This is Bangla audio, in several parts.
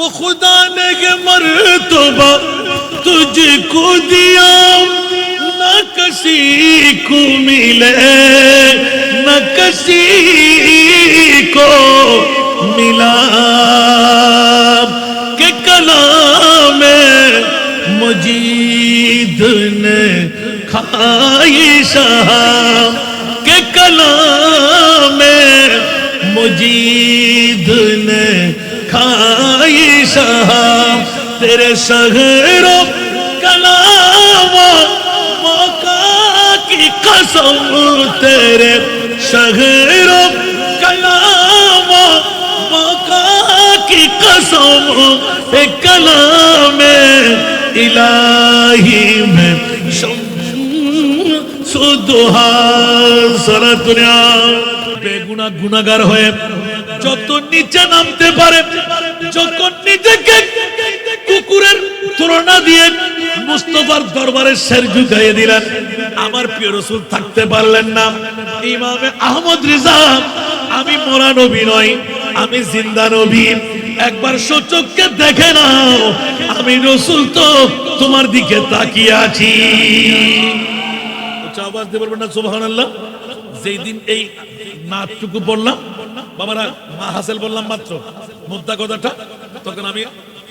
وہ خدا نے یہ مرتبہ تجھ کو دیا، نہ کسی کو ملے، نہ کسی کو ملا۔ کہ کلام مجید نے کھائی شام کہ کلام مجید نے شہاں تیرے شہر کلام موقع کی قسم تیرے شہر کلام موقع کی قسم ایک کلام الہی میں সুদুহা সারা দুনিয়া বেগুনা গুনাগার হয়ে যত নিচে নামতে পারে, যখন নিজেকে কুকুরের তুলনা দিয়ে মুস্তফার দরবারে শের ঝুঁকাইয়ে দিলেন, আমার প্রিয় রসুল থাকতে পারলেন না। ইমামে আহমদ রিজা, আমি মরা নবী নই, আমি জিন্দা নবী। একবার সচককে দেখে নাও, আমি রসুল তো তোমার দিকে তাকিয়ে আছি। আওয়াজ দিয়ে বলবেন না আল্লাহ যেই দিন এই নাচটুকু বললাম বাবারা, মা হাসেল বললাম মাত্র। মোদ্দা কথাটা, তখন আমি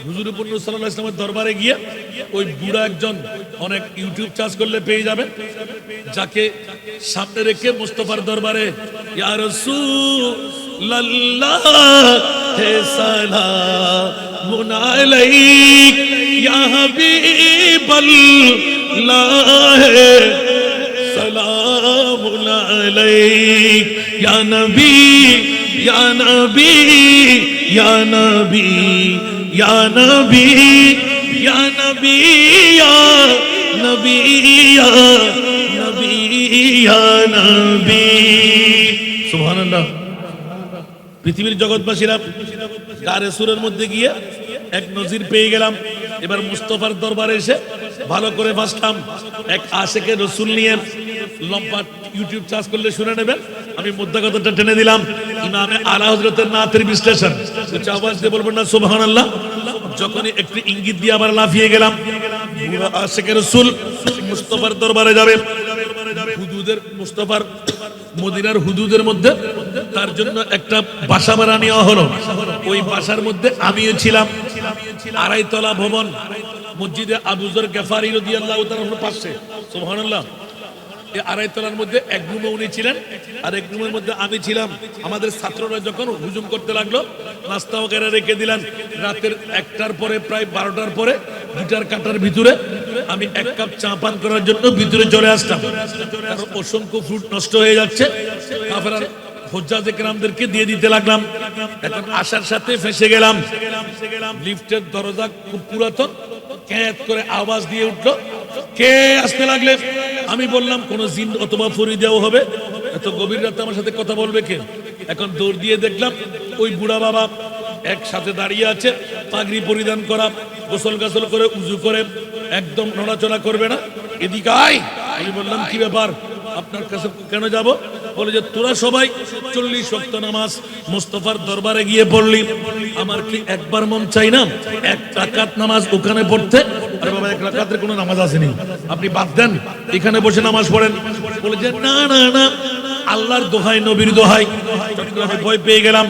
হুজুর পূর্ণ ইসলামের দরবারে গিয়ে ওই বুড়া একজন অনেক ইউটিউব চার্জ করলে পেয়ে যাবে, যাকে সামনে রেখে মুস্তফার দরবারে ইয়ার সু হে সালা মুনালাইক ইয়া হাবিবাল্লাহ عليك يا نبي يا نبي يا نبي يا نبي يا نبي يا نبي يا نبي يا نبي سبحان الله পৃথিবীর জগৎবাসীরা গারে সুরের মধ্যে গিয়ে এক নজির পেয়ে গেলাম এবার মুস্তফার দরবারে এসে ভালো করে বাসলাম এক আশেকে রসুল নিয়ে লম্বা ইউটিউব চার্জ করলে শুনে নেবেন। আমি মুদ্রা কথাটা টেনে দিলাম। ইমামে আলা হজরতের নাথের বিশ্লেষণ। দিয়ে বলবেন না আল্লাহ একটু ইঙ্গিত দিয়ে আবার লাফিয়ে গেলাম মুস্তফার দরবারে যাবে। হুদুদের মুস্তফার মদিনার হুদুদের মধ্যে তার জন্য একটা বাসা ভাড়া নেওয়া হলো। ওই বাসার মধ্যে আমিও ছিলাম। আড়াইতলা ভবন, মসজিদে আবুজর গেফারি রদি পাশে। সুবহানাল্লাহ। এই আড়াইতলার মধ্যে এক রুমে উনি ছিলেন, আর এক রুমের মধ্যে আমি ছিলাম। আমাদের ছাত্ররা যখন হুজুম করতে লাগল, নাস্তা ওখানে রেখে দিলেন। রাতের একটার পরে, প্রায় বারোটার পরে দুটার কাটার ভিতরে আমি এক কাপ চা পান করার জন্য ভিতরে চলে আসতাম অসংখ্য ফ্রুট নষ্ট হয়ে যাচ্ছে। দিয়ে দিতে লাগলাম। এখন আসার সাথে ফেসে গেলাম। লিফটের দরজা খুব পুরাতন। ক্যাত করে আওয়াজ দিয়ে উঠল। কে আসতে লাগলে আমি বললাম, কোন জিন অথবা ফরি দেওয়া হবে। এত গভীর রাতে আমার সাথে কথা বলবে কে? এখন দৌড় দিয়ে দেখলাম, ওই বুড়া বাবা একসাথে দাঁড়িয়ে আছে, পাগড়ি পরিধান করা, গোসল গাসল করে, উজু করে, একদম নড়াচড়া করবে না। এদিকে আয়! আমি বললাম, কি ব্যাপার? আপনার কাছে কেন যাব? বলে যে, তোরা সবাই চল্লিশ শক্ত নামাজ মুস্তফার দরবারে গিয়ে পড়লি। আমার কি একবার মন চাই না? এক রাকাত নামাজ ওখানে পড়তে কোনো নামাজ আসেনি। আপনি বাদ দেন, এখানে বসে নামাজ পড়েন। বলে যে, না না না, আল্লাহর দোহাই নবীর দোহাই চট্টগ্রামে ভয় পেয়ে গেলাম,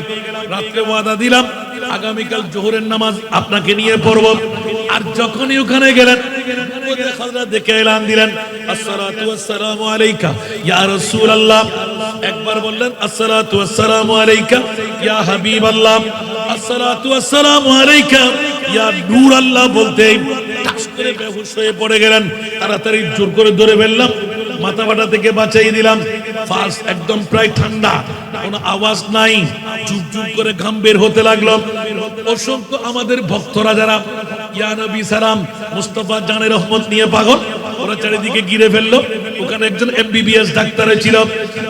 রাত্রে ওয়াদা দিলাম, আগামীকাল জোহরের নামাজ আপনাকে নিয়ে পড়ব। আর যখনই ওখানে গেলেন দেখে দিলেন একবার বললেন আলাইকা, ইয়া হাবিবাল্লাহ। আসসালাতু আলাইকা, ইয়া নূর আল্লাহ বলতে করে, বেহুশ হয়ে পড়ে গেলেন। তাড়াতাড়ি জোর করে ধরে ফেললাম। মাথা থেকে বাঁচাই দিলাম একদম প্রায় ঠান্ডা। আওয়াজ নাই। চুপ চুপ করে ঘাম বের হতে লাগল। অসংখ্য আমাদের ভক্তরা যারা, ইয়া নবী সালাম, মুস্তফা জানের রহমত নিয়ে পাগল, ওরা চারিদিকে ঘিরে ফেলল। ওখানে একজন এমবিবিএস ডাক্তার ছিল।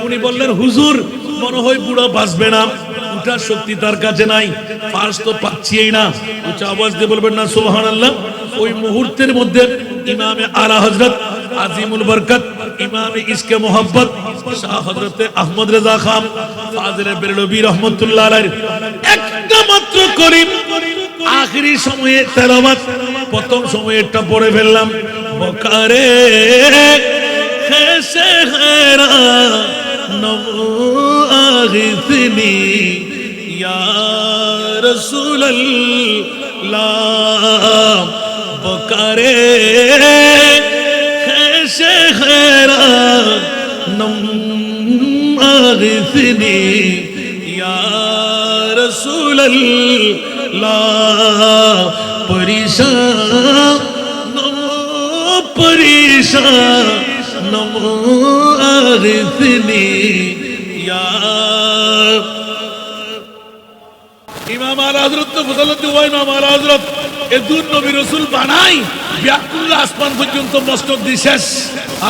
উনি বললেন, হুজুর, মনে হয় বুড়ো বাঁচবে না। উঠার শক্তি তার কাছে নাই। ফার্স্ট তো পাচ্ছিই না। উচ্চ আওয়াজ দিয়ে বলবেন, না সুবহান আল্লাহ ওই মুহূর্তের মধ্যে ইমামে আলা হজরত আজিমুল বরকত, ইমামে ইসকে মোহাম্মত শাহ হজরতে আহমদ রেজা খান, ফাজিলে বেরলবি রহমতুল্লাহ আলাইহির একটা মাত্র করিম আখরি সময়ে তেলাবাত প্রথম সময়ে সময়েরটা পড়ে ফেললাম, বকারে হেসে হেরা নমো আগিসনি ইয়া রাসূলুল্লাহ বকারে হেসে হেরা নমো আগিসনি ইয়া রাসূলুল্লাহ পরিশান নমো পরিশান নমো আগিসনি ইয়া ইমাম আলা হযরত তো ফজলত ওয়া ইমাম আলা এ দুন নবী রাসূল বানাই ব্যাকুল আসমান পর্যন্ত মস্তক দি শেষ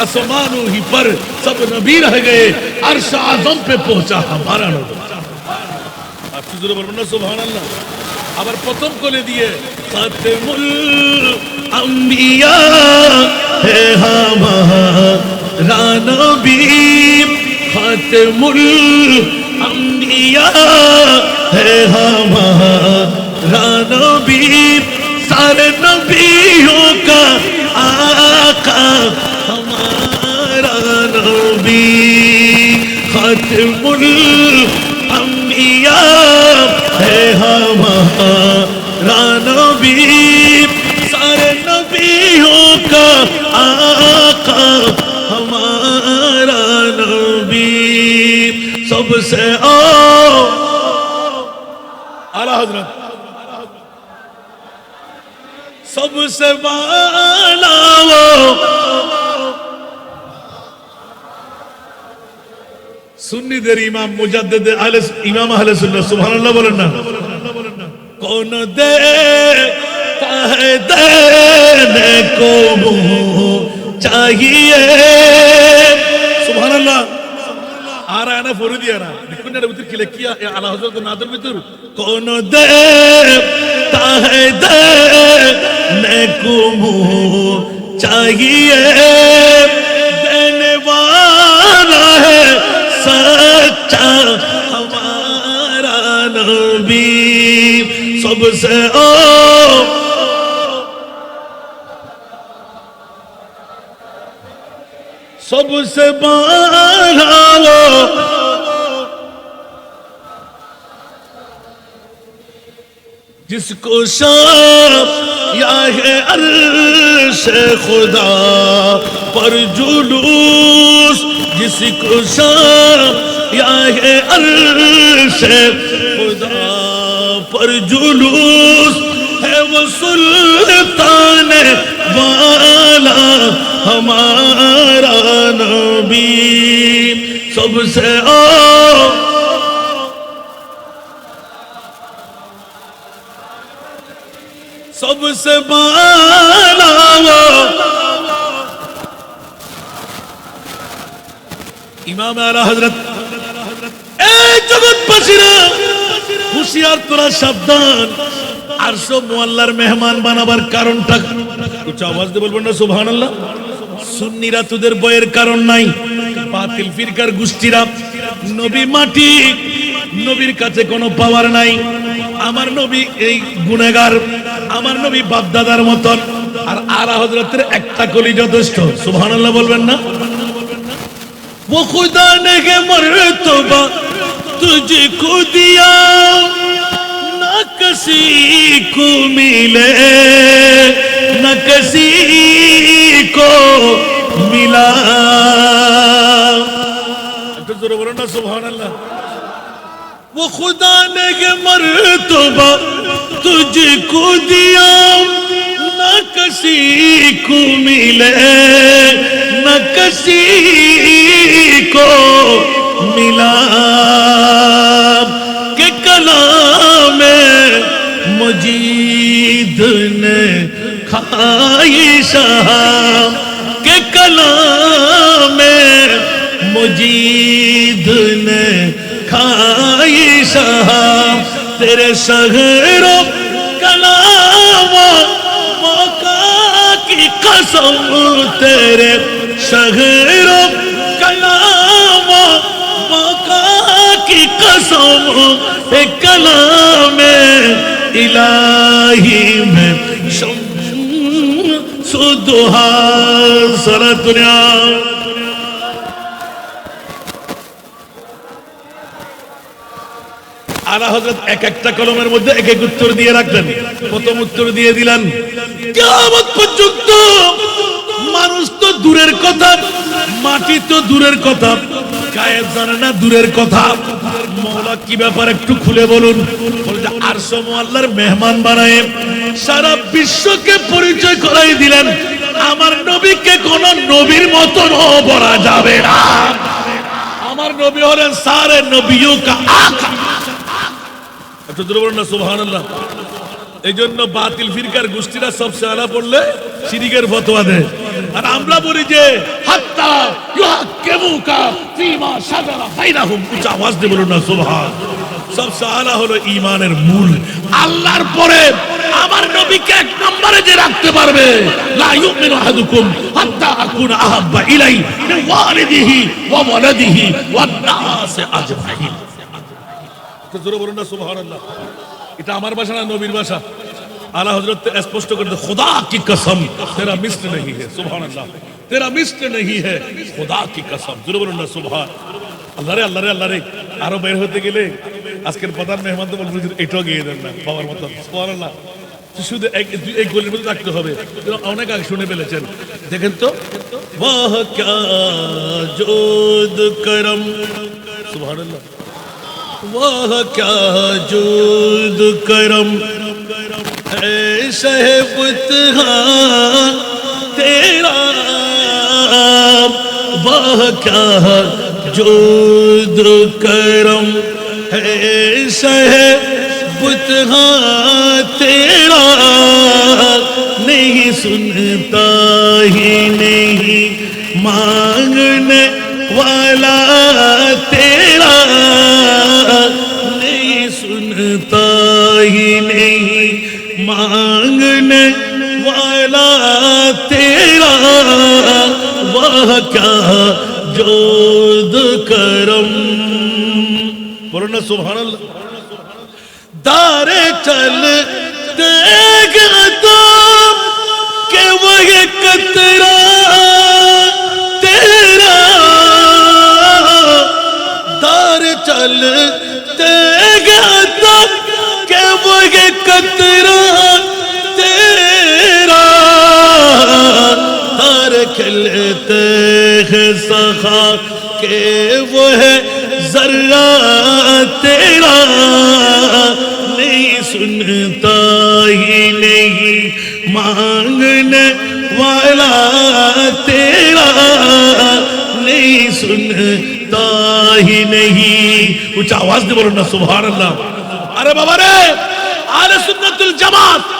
আসমানো হি পর সব নবী রহ গয়ে আরশ আজম পে পৌঁছা हमारा নবী আপনি জোরে বলবেন না সুবহানাল্লাহ আবার প্রথম কোলে দিয়ে খাতেমুল আম্বিয়া হে হামারা নবী খাতেমুল আম্বিয়া হে হামারা নবী سارے نبیوں کا آقا، ہمارا نبی ختم الانبیاء ہے ہمارا نبی۔ سارے نبیوں کا آقا، ہمارا نبی۔ سب سے آقا سے بالاو সুন্নিদের ইমাম, মুজাদ্দেদ আহলে ইমাম আহলে সুন্নাহ, সুবহানাল্লাহ বলেন না। কোন দে কায়দানে কো চাহিয়ে। সুবহানাল্লাহ। ആരാന പൊരുതിയാണ് നിക്കുന്റെ വിത്തിൽ കിളക്കിയ അലഹസത്ത് നാദർ വിത്തൂർ കോനോ ദേ താഹേ ദേ നകുമു ചാഹിയേ ദേനെ വാലാ ഹേ സച്ചാ ഹമാരാ നബി സബ്സേ ഓ سب سے بالا جس کو شاپ یا ہے عرش خدا پر جلوس، جس کو شاپ یا ہے عرش خدا پر جلوس ہے وہ سلطان والا۔ ہمارا نبی سب سے آ سب سے بالا ইমাম আলা হযরত এই জগৎবাসীরা হুশিয়ার তোরা সাবধান। আর আরশো মোয়াল্লার মেহমান বানাবার কারণটা উচ্চ আওয়াজ দিয়ে বলবেন না, সুবহানাল্লাহ। সুন্নিরা তোদের বয়ের কারণ নাই বাতিল ফিরকার গোষ্ঠীরা নবী মাটি নবীর কাছে কোনো পাওয়ার নাই আমার নবী এই গুনেগার আমার নবী বাপদাদার মতন আর আলা হজরতের একটা কলি যথেষ্ট সুবহানাল্লাহ বলবেন না वो खुदा ने के मर्तबा तुझको दिया ना किसी को मिले نہ کسی کو ملا۔ سبحان اللہ۔ وہ خدا نے کہ مرتبہ تجھ کو دیا۔ نہ کسی کو ملے نہ کسی کو ملا۔ کہ کلام مجید نے عائشہ کے کلام میں مجید نے کھائی شہاب تیرے سہروں کلام موقع کی قسم تیرے سہروں کلام موقع کی قسم کلام الہی میں সারা দুনিয়া। আলা হজরত এক একটা কলমের মধ্যে এক এক উত্তর দিয়ে রাখলেন। প্রথম উত্তর দিয়ে দিলেন কেমন পর্যন্ত মানুষ তো দূরের কথা, মাটি তো দূরের কথা জানে না দূরের কথা। মৌলা, কি ব্যাপার একটু খুলে বলুন। আর সময় আল্লাহর মেহমান বানায়। সারা বিশ্বকে পরিচয় করাই দিলেন, আমার নবীকে কোন নবীর মতন বলা যাবে না। আমার নবী হলেন সারে নবীও এই জন্য বাতিল ফিরকার গোষ্ঠীরা সব সারা পড়লে শিরিকের ফতোয়া দেয়। আর আমরা বলি যে, হাত্তা ইউহাক্কিমুকা আওয়াজ দিয়ে বলুন না, সুবহান। সব সাহারা হলো ঈমানের মূল। আল্লাহর পরে আমার নবীকে এক নম্বরে যে রাখতে পারবে লা ইউমিনু আহাদুকুম হাত্তা আকুনা আহাব্বা ইলাই মিন ওয়ালিদিহি ওয়া ওয়ালাদিহি ওয়ান নাস আজমাইন তো জোরে বলুন না সুবহানাল্লাহ এটা আমার ভাষা না নবীর ভাষা আলা হজরত স্পষ্ট করে দে, खुदा की कसम तेरा मिस्र नहीं है सुभान अल्लाह तेरा मिस्र नहीं है खुदा की कसम জোরে বলুন না সুবহান আল্লাহরে আল্লাহরে আল্লাহরে আরও বের হতে গেলে আজকের প্রধান মেহমান তো বলব এটাও গিয়ে দেন না বাবার মতো আল্লাহ শুধু এক এই গলির মধ্যে থাকতে হবে। অনেক আগে শুনে ফেলেছেন। দেখেন তো। বাহ, ক্যা জোদ করম। সুবহানাল্লাহ। واہ کیا جود کرم ہے شہبت تیرا توبہ کا جود کرم ہے سہ ہاں تیرا نہیں سنتا ہی نہیں۔ مانگنے والا تیرا نہیں سنتا ہی نہیں۔ مانگنے کا جود کرم۔ بولو سبحان اللہ۔ دارے چل دیکھ عطا کہ وہ قطرہ تیرا۔ دار چل دیکھ عطا کہ وہ قطرہ۔ کھلتے ہیں سخا کہ وہ ہے ذرہ تیرا نہیں سنتا ہی نہیں، مانگنے والا تیرا نہیں سنتا ہی نہیں۔ اونچا آواز دے بولو نا، سبحان اللہ۔ ارے بابا رے، آل سنت الجماعت۔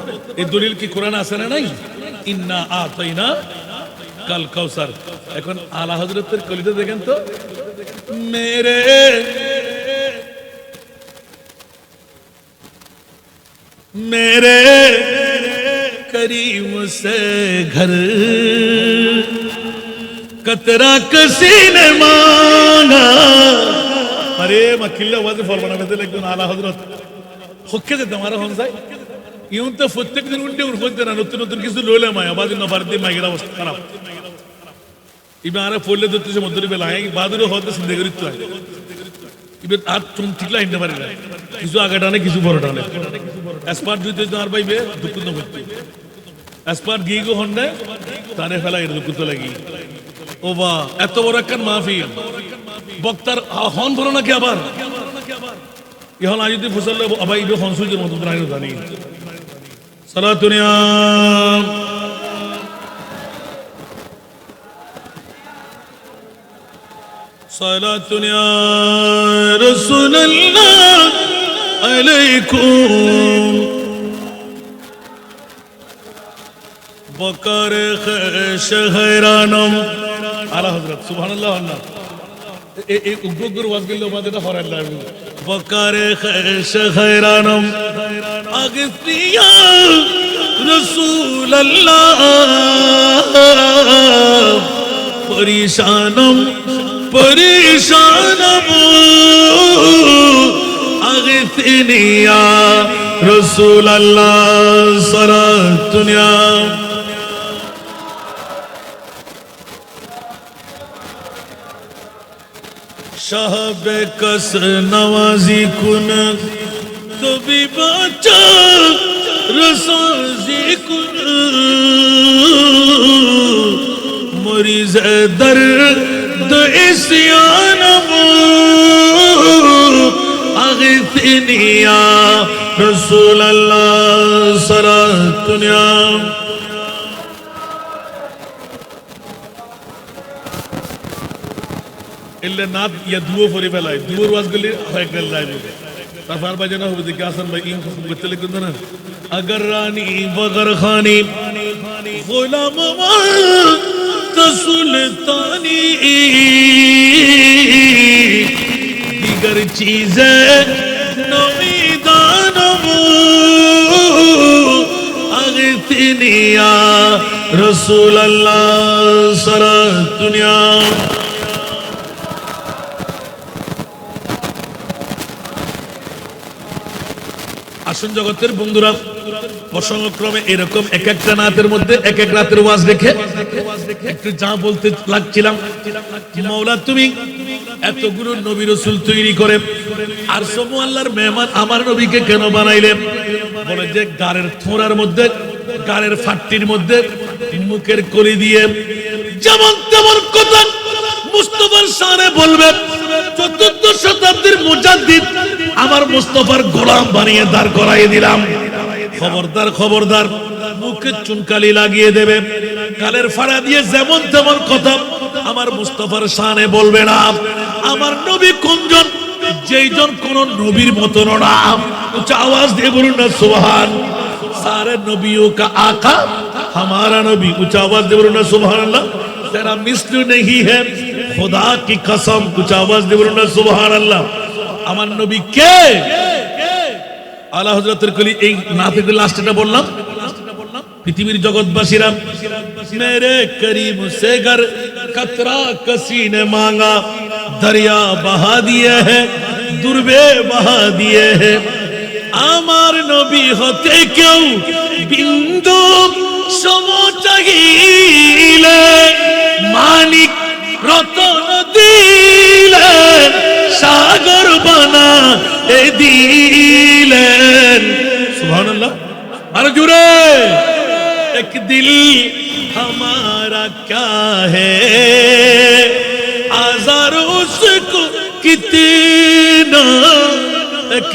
এই দলিল কি কোরআন আছে না নাই ইন্না আতাইনা কাল কাউসার এখন আলা হজরতের কলিতে দেখেন তো মেরে मेरे करीम से घर कतरा किसी ने मांगा আরে মা কিল্লা ওয়াজে ফল বানাবে একজন আলা হজরত হচ্ছে যে তোমার হন যায় ইউন তো প্রত্যেক দিন না, নতুন নতুন কিছু লইলে মায় অবস্থা খারাপ। আরে পড়লে মধ্যে বেলা বাদুরে হতে আর হিনতে পারে না কিছু আগে টানে, কিছু টানে। এসপার আর পাইবে এসপার গিয়ে গো হন্ডে, তারে ফেলা এর দুঃখ লাগি। ও বা, এত বড় একখান মাহফিল। বক্তার হন ধরো নাকি আবার? এখন আজ যদি ফুসল আবার ইবে হন সুইজের মতো জানি। সালাতুনিয়া সালাতুনিয়া রাসূলুল্লাহ আলাইকুম। বকর শহরানম। আলা হযরত, সুবহানাল্লাহ আল্লাহ। এই উগ্র উগ্র ওয়াজগুলো আমাদের হরাল্লাহ বকর শহরানম। হয়রানম আগতিয়া রসূল আল্লাহ পরিশানম পরিশানম আগতিনি ইয়া রসূল আল্লাহ সারা দুনিয়া সাহাব কস নওয়াজি কুন কবি বাচা রসাজি কুন মরিজ দর্দ ইসয়ানম আগিথনি ইয়া রসূল আল্লাহ সারা দুনিয়া এলে না ইয়া দুও ফরি ফেলায় দুয়োর ওয়াজ গলি হয়ে গেল লাইনে تفار بجنا ہو بذکا سن بھائی؟ خصم بتلے گندنا اگر رانی بغر خانی، غلام مرد سلطانی دیگر چیزیں نمیدانم اغتنیا رسول اللہ سرہ دنیا۔ দর্শন জগতের বন্ধুরা, প্রসঙ্গক্রমে এরকম এক একটা নাতের মধ্যে, এক এক রাতের ওয়াজ রেখে একটু যা বলতে লাগছিলাম। মাওলা তুমি এতগুলো নবী রসুল তৈরি করে, আর সমু আল্লাহর মেহমান আমার নবীকে কেন বানাইলেন? বলে যে গাড়ের থোড়ার মধ্যে, গাড়ের ফাটটির মধ্যে, মুখের করি দিয়ে, যেমন তেমন কথা মুস্তফার সানে বলবে, চতুর্থ শতাব্দীর মুজাদ্দিদ আমার মুস্তফার গোলাম বানিয়ে দাঁড় করাই দিলাম। খবরদার খবরদার, মুখে চুনকালি লাগিয়ে দেবে। কালের ফাড়া দিয়ে যেমন তেমন কথা আমার মুস্তফার সানে বলবে না। আমার নবী কোনজন? যেইজন কোন নবীর মতন না। উচ্চ আওয়াজ দিয়ে বলুন না, সুবহান। সারে নবীও কা আকা আমার নবী। উচ্চ আওয়াজ দিয়ে বলুন না, সুবহানাল্লাহ। तेरा मिस्ल नहीं है खुदा की कसम कुछ आवाज दे बोलो ना सुबह अल्लाह আমার নবী কে আল্লাহ হজরতের কলি এই নাথের লাস্টটা বললাম পৃথিবীর জগৎবাসীরা মেরে করিম সে ঘর কতরা কসি ने मांगा दरिया बहा दिए हैं दुर्बे बहा दिए हैं আমার নবী হতে কেউ বিন্দু সমচাহিলে, মানিক রতন দিলেন সাগর বানা এ দিলেন। সুবহানাল্লাহ। আর জুড়ে এক দিল হামারা کیا ہے آزار اس کو کتنا ایک